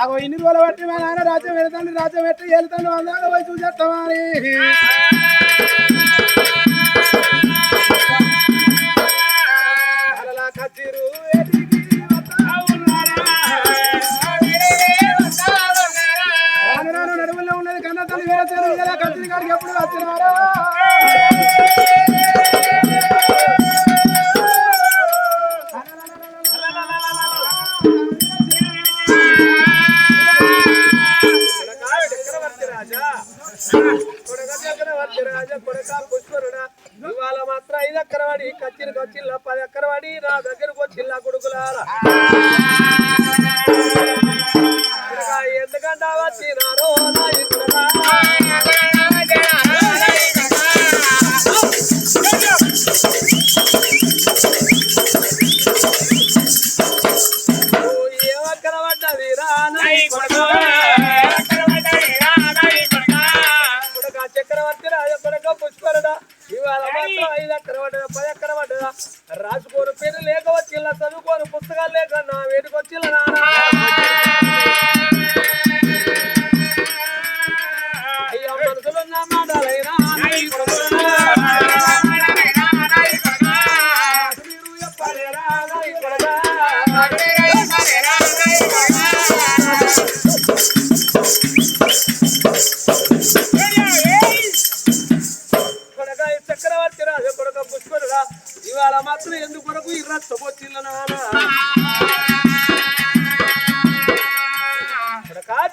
అగో ఇన్ని రోజులు బట్టి మా నాన్న రాజ్యం వెళ్తాను రాజ్యం పెట్టి వెళ్తాను అందాక పోయి చూసేస్తామని అలలా నడుములో ఉన్నది కన్న తల్లి వేసారు ఇలా కచ్చిరి ఎప్పుడు వచ్చినారా? ఎక్కరవాడి కచ్చిరికి వచ్చిల్ల పది ఎక్కరవాడి నా దగ్గరకు వచ్చిల్ల కొడుకులారా. కొడకా, ఎందుకంటే వచ్చినారో నా ఇక్కడ ఐదు పడ్డదా పది పడ్డదా? రాసుకోని పేరు లేక వచ్చిల్ల చదువుకోని పుస్తకాలు లేక నా వేడికి వచ్చిల్ల నాన్న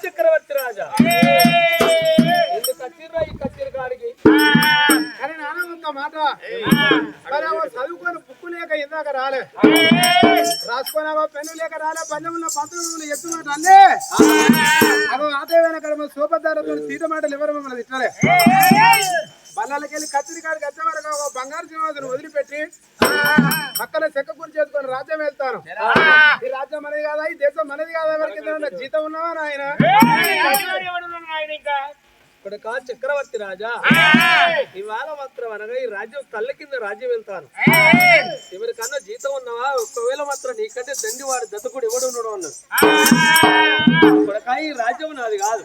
చక్రవర్తి రాజా ఈ కచ్చిరి కాడికి? కానీ నాన్న ఒక మాట. చదువుకొని బుక్కు లేక ఇందాక రాలే. రాసుకున్నావా పెన్ను లేక రాలే పందెమున్న పంతొమ్మిది ఎత్తున్నట్టు అల్లే అదో ఆదాయమైన కడ సూపద్దారతో సీత మాటలు ఎవరు మమ్మల్ని తిట్టారే బల్లాలకి వెళ్ళి కత్తిరి కాడికి వచ్చే వరకు ఒక బంగారు సింహాసనం వదిలిపెట్టి పక్కన చెక్క కూర చేసుకొని రాజ్యం వెళ్తాను. ఈ రాజ్యం మనది కాదా? ఈ దేశం మనది కాదా? ఎవరికి జీతం ఉన్నావా నాయన? ఇక్కడ చక్రవర్తి రాజా? ఇవాళ మాత్రం అనగా ఈ రాజ్యం కళ్ళ కింద రాజ్యం వెళ్తాను. ఎవరికన్నా జీతం ఉన్నావా? ఒకవేళ మాత్రం నీకంటే దండి వాడు దత్తకుడు ఎవడు ఉన్నాడు అన్నాడు. కొడకా ఈ రాజ్యం నాది కాదు.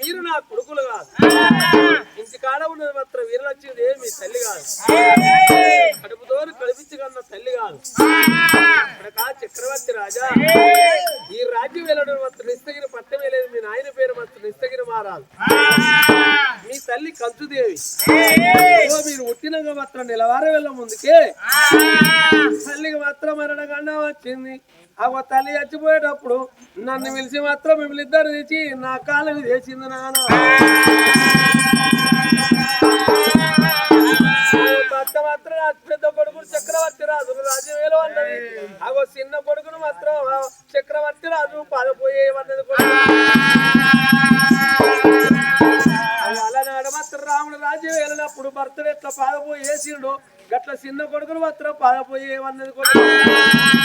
మీరు నా కొడుకులు కాదు. కాడ ఉన్నది మాత్రం వీరలక్ష్మి మీ తల్లి కాదు. కడుపుతోరు కడిపించి కన్న తల్లి కాదు. కా చక్రవర్తి రాజా? ఈ రాజ్యం వెళ్ళడం మాత్రం నిస్తగిరి పట్టమే లేదు మీ నాయన పేరు మాత్రం నిస్తగిరి మారాలి. మీ తల్లి కంచుదేవి. మీరు ఉట్టినగా మాత్రం నెలవారం వెళ్ళ ముందుకే తల్లికి మాత్రం మరణగండ వచ్చింది. ఆ తల్లి చచ్చిపోయేటప్పుడు నన్ను పిలిచి మాత్రం మిమ్మల్ని ఇద్దరు తెచ్చి నా కాలం చేసింది నాన్న. మాత్రం పెద్ద కొడుకును చక్రవర్తి రాజు. రాజ్యం వేలు అన్నది అగో చిన్న కొడుకును మాత్రం చక్రవర్తి రాజు పాదపోయేవన్నది కూడా అలనాడు మాత్రం రాముడు రాజ్యం వెళ్ళినప్పుడు భర్తను ఎట్లా పాదపోయి వేసిండు గట్ల చిన్న కొడుకును మాత్రం పాదపోయేవన్నది కూడా కొడక.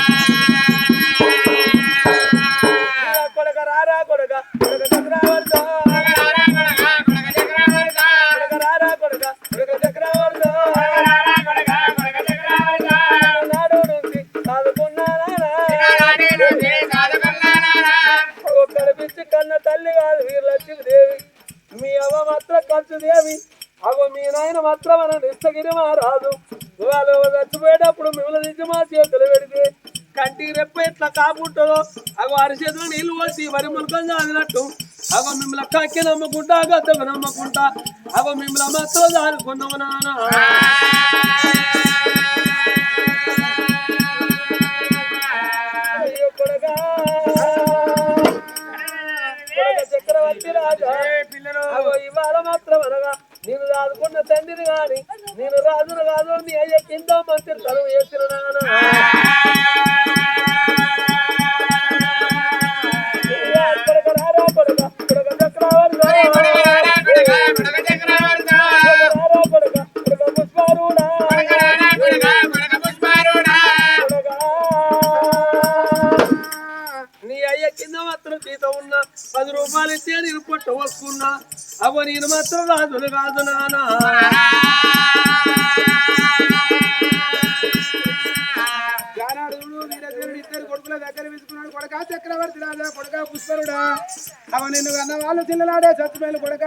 చచ్చిపోయేటప్పుడు మిమ్మల్ని నుంచి మా చేతులు పెడితే కంటి రెప్ప ఎట్లా కాపుంటుందో అగో అరిచేతులు నీళ్ళు పోసి వరి ములకం చదివినట్టు అగో మిమ్మల్ని కక్కి నమ్ముకుంటా గతకు నమ్ముకుంటా. అగో మిమ్మల్ని మాత్రం చాలుకున్నాము నాన్న. రాదుకున్న తండ్రిని గాని నేను రాజును కాదు నీ అయ్య కింద మంత్రి తను వేసిన అవ్వ నేను మాత్రం రాజులు కాదు నానా. జానాడు కొడుకుల దగ్గర విసుకున్నాడు. కొడక చక్రవర్తి రాజా కొడక పుష్కరుడా. అవ నిన్ను కన్న వాళ్ళు చిన్ననాడే చచ్చిపోయిన కొడక.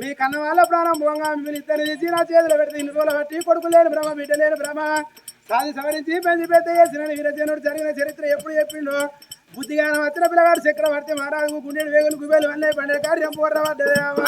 మీ కన్న వాళ్ళ ప్రాణం భోంగా మిమ్మల్ని ఇద్దరు చేతులు పెడితే ఇన్ని రోజులు బట్టి కొడుకు లేని భ్రమ బిడ్డ లేని భ్రమ. సాది సవరించి పెంచి పెద్ద చేసిన వీరజనుడు జరిగిన చరిత్ర ఎప్పుడు చెప్పిండు బుద్ధిగాన వచ్చిన పిల్లగాడు చక్రవర్తి మహారాజు గుండెడు వేగులు గుబేలు అన్నీ పండుగ కార్యం పూర్ణ అమ్మ.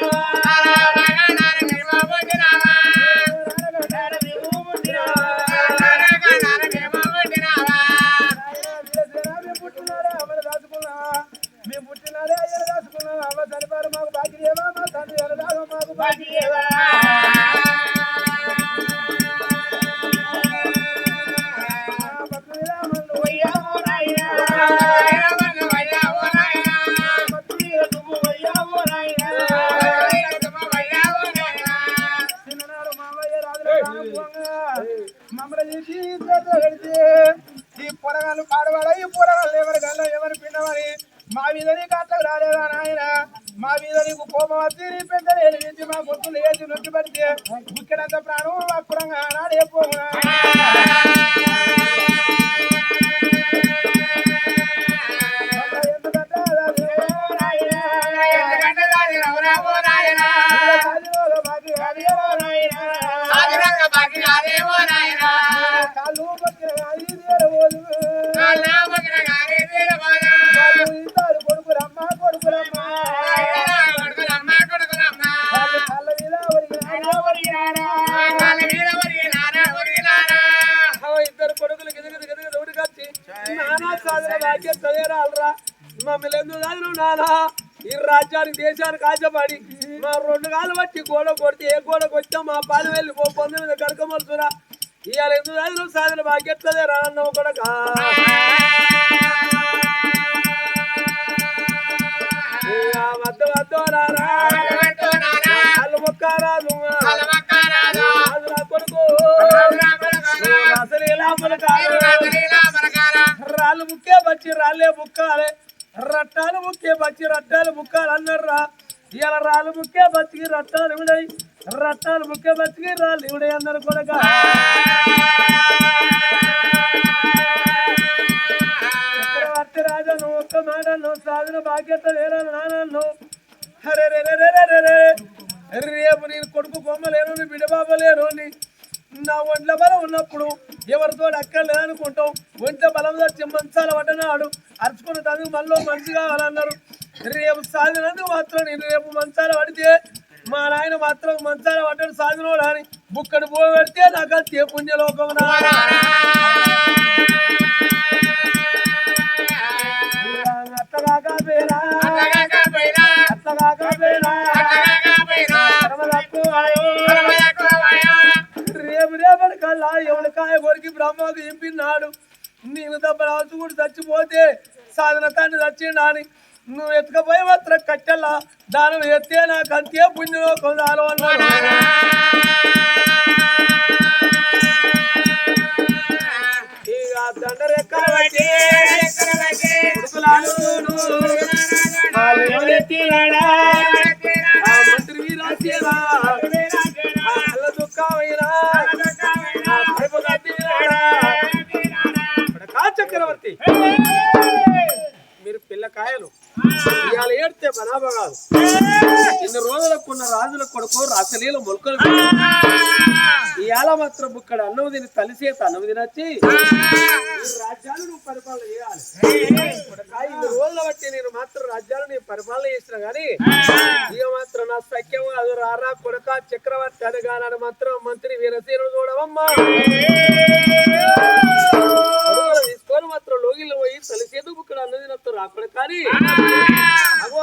Bye. నానా సాధన భాగ్యం చదివేరాలరా మమ్మల్ని ఎందుకు చదివిన నానా ఈ రాజ్యానికి దేశానికి ఆశపడి మా రెండు కాళ్ళు బట్టి గోడ కొడితే ఏ గోడకు వచ్చా? మా పాలు వెళ్ళి పో పొందిన మీద కడకమలుతురా ఇవాళ ఎందుకు చదివిన సాధన? చదివేరా అన్నవు కొడక వద్ద వద్ద రారా మొక్కారాదు కొడుకు. అసలు రాళ్ళు ముక్కే బచ్చి రాళ్ళే ముక్కాలే. రట్టాలు ముక్కే బచ్చి రట్టాలు ముక్కాలి అన్నారా ఇవాళ రాళ్ళు ముక్కే బతికి రట్టాలు ఇవిడై. రట్టాలు ముక్కే బతికి రాళ్ళు ఇవిడై అన్నారు కొడక. చక్రవర్తి రాజా నువ్వు ఒక్క మాట నువ్వు సాధన బాధ్యత లేరా నాన్నను అరే రేపు నేను కొడుకు కొమ్మలేను నీ బిడ్డ బాబ లేను నీ నా ఒంట్ల బలం ఉన్నప్పుడు ఎవరితో అక్కర్లేదనుకుంటాం ఒంట్ల బలం వచ్చి మంచాల పడ్డనాడు. అరుచుకున్న తను మనలో మంచి కావాలన్నారు. రేపు సాధినందుకు మాత్రం నేను రేపు మంచాల పడితే మా నాయన మాత్రం మంచాల పడ్డాడు సాధినోడు అని బుక్కడు పో పెడితే నాకు అది పుణ్యలోకం నా రేపటి కల్లా ఎవరి కాయ కొరికి బ్రహ్మకు ఇంపిన్నాడు నేను దెబ్బ రాసుకుని చచ్చిపోతే సాధన తండ్రి చచ్చిండా అని. నువ్వు ఎత్తుకపోయి మాత్రం కట్టెల్లా దానం ఎత్తే నాకు అంతే పుణ్యలోకం చాలు అన్నాడు. మంత్రి ఆ ఇన్ని రోజులకు ఉన్న రాజుల కొడుకు రాసలీల మొలకలు ఇవాళ మాత్రం ఇక్కడ అన్నం తిని కలిసేత అన్నం తినొచ్చి రాజ్యాలు నువ్వు పరిపాలన చేయాలి. ఇన్ని రోజుల బట్టి నేను మాత్రం రాజ్యాలు నేను పరిపాలన చేసిన గాని ఇక మాత్రం నా సఖ్యం అది రారా కొడక చక్రవర్తి అనగానని మాత్రం మంత్రి వీరసేనుడు చూడవమ్మా. తీసుకొని మాత్రం లోగిలు పోయి తలసేందుకు ఇక్కడ అన్నది నత్తు రాకూడదు కానీ అగో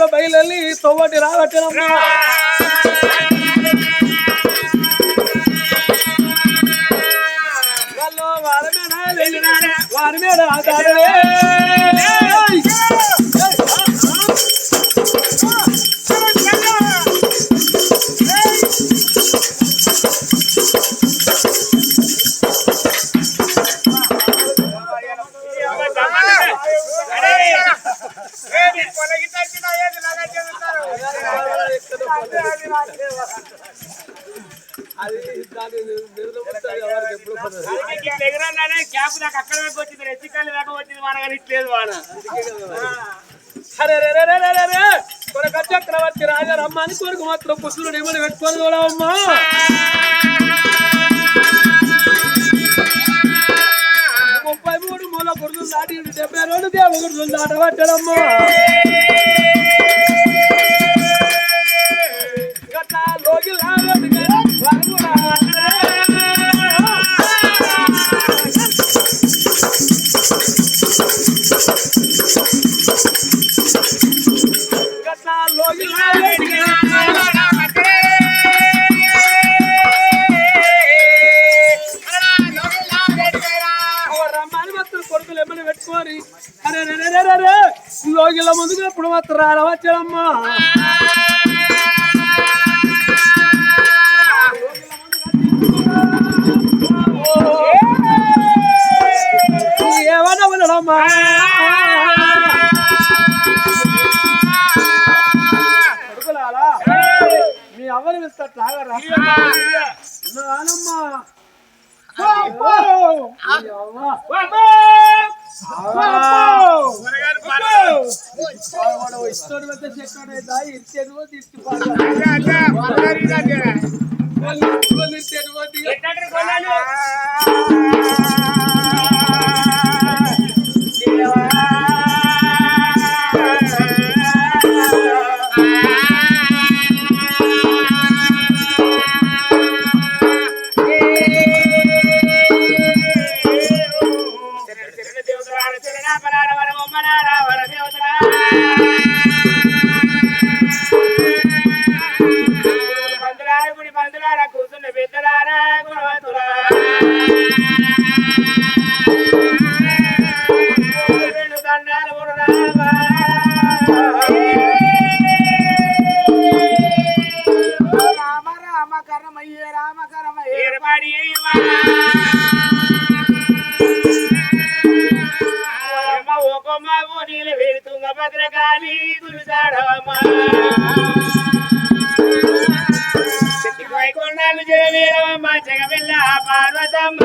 మాత్రం బయలుదేరి తొవ్వటి రావట్టేనమ్మా? వారి మీద ఆధారమే కుదరదు. క్యాప్ దాకా అక్కడ దాకా వచ్చింది రెచ్చికాయలు దాకా వచ్చింది మన కానీ ఇట్లేదు వాన. అరే రే రే రే రే రే. కొరక చక్రవర్తి రాజా రమ్మని కొరకు మాత్రం పుష్పులు నిమ్మని పెట్టుకొని చూడవమ్మా ముప్పై మూడు మూల గుర్తులు దాటి డెబ్బై రెండు దేవ గుర్తులు దాటబట్టాడమ్మా గట్లా లోకి లాగదు మాత్రం రావచ్చాడమ్మా ఏమన్నా ఉన్నాడమ్మా కొడుకులారా మీ అవ్వని పిలుస్తారు తాగరా నానమ్మా ఇష్టం పెద్ద చెక్కడ ఇచ్చేది తీసుకుపోవాలి ఓకొమ్మ ఓ నీళ్ళు వెళుతుంగ కొండలు తులుసాడవమ్మ వైకుండాలు పార్వతమ్మ.